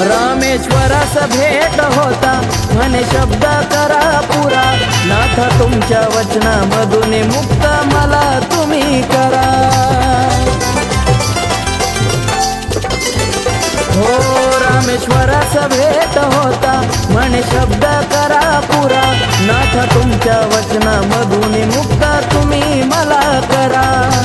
रामेश्वरास भेट होता. म्हणे शब्द करा पुरा. नाथ तुमच्या वचनामधून मुक्त मला तुम्ही करा. हो रामेश्वरास भेट होता. म्हणे शब्द करा पुरा. नाथ तुमच्या वचनामधून मुक्त तुम्ही मला करा.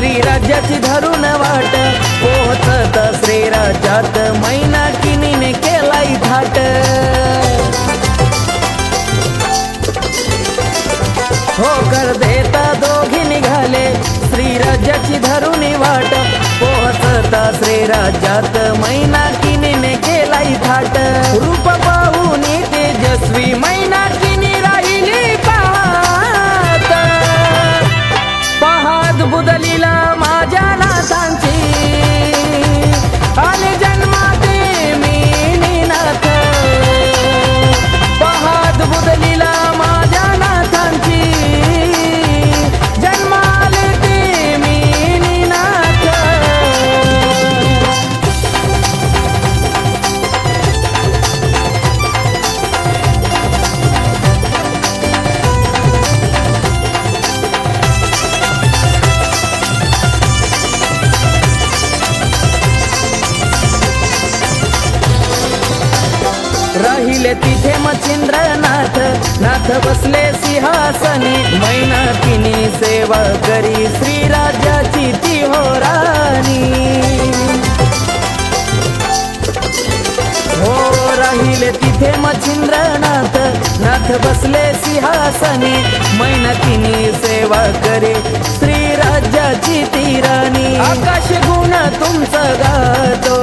श्रीराज्याची धरून वाट. पोहचत श्रीराज्यात मैना किनीने केलाई थाट. होकर देता दोघी निघाले श्रीराज्याची धरून वाट. पोहचता श्रीराज्यात मैना किनीने केलाई थाट. चंद्रनाथ नाथ बसले सिंहासनी मैना सेवा करी श्रीराज्याची ती हो राणी हो राहिले तिथे मच्छिंद्रनाथ नाथ बसले सिंहासनी मैना तिनी सेवा करे श्रीराज्याची ती राणी. आकाश गुण तुमचं गातो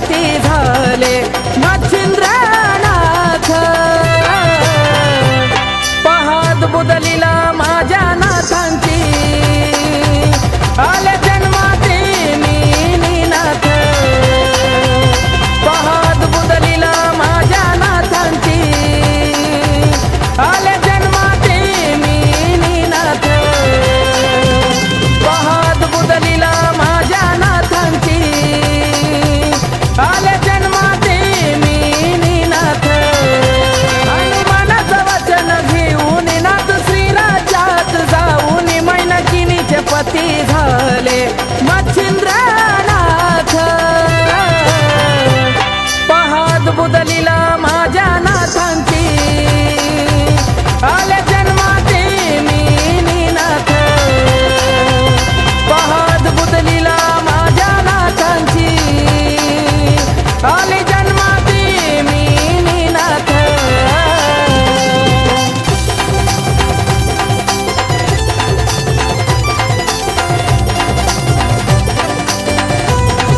हाती झाले. tendrás.